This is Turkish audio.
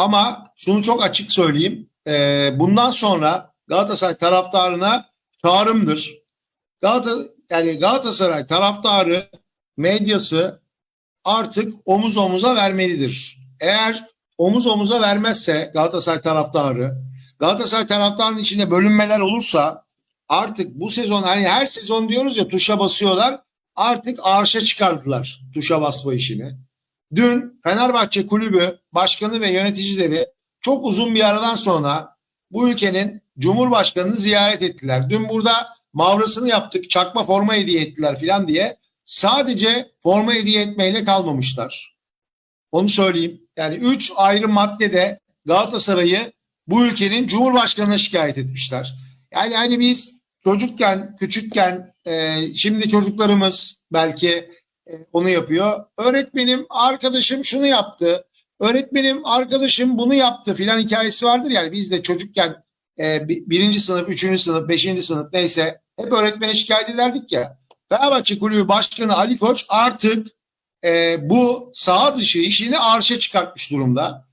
Ama şunu çok açık söyleyeyim. Ee, bundan sonra Galatasaray taraftarına çağrımdır. Galata, yani Galatasaray taraftarı medyası artık omuz omuza vermelidir. Eğer omuz omuza vermezse Galatasaray taraftarı, Galatasaray taraftarının içinde bölünmeler olursa artık bu sezon hani her sezon diyoruz ya tuşa basıyorlar artık arşa çıkardılar tuşa basma işini. Dün Fenerbahçe kulübü başkanı ve yöneticileri çok uzun bir aradan sonra bu ülkenin Cumhurbaşkanı'nı ziyaret ettiler. Dün burada mavrasını yaptık, çakma forma hediye ettiler filan diye sadece forma hediye etmeyle kalmamışlar. Onu söyleyeyim. Yani üç ayrı maddede Galatasaray'ı bu ülkenin Cumhurbaşkanı'na şikayet etmişler. Yani hani biz çocukken, küçükken, e, şimdi çocuklarımız belki onu yapıyor. Öğretmenim, arkadaşım şunu yaptı. Öğretmenim, arkadaşım bunu yaptı filan hikayesi vardır. Yani biz de çocukken e, bi- birinci sınıf, üçüncü sınıf, beşinci sınıf neyse hep öğretmene şikayet ederdik ya. Fenerbahçe Kulübü Başkanı Ali Koç artık e, bu saha dışı işini arşa çıkartmış durumda.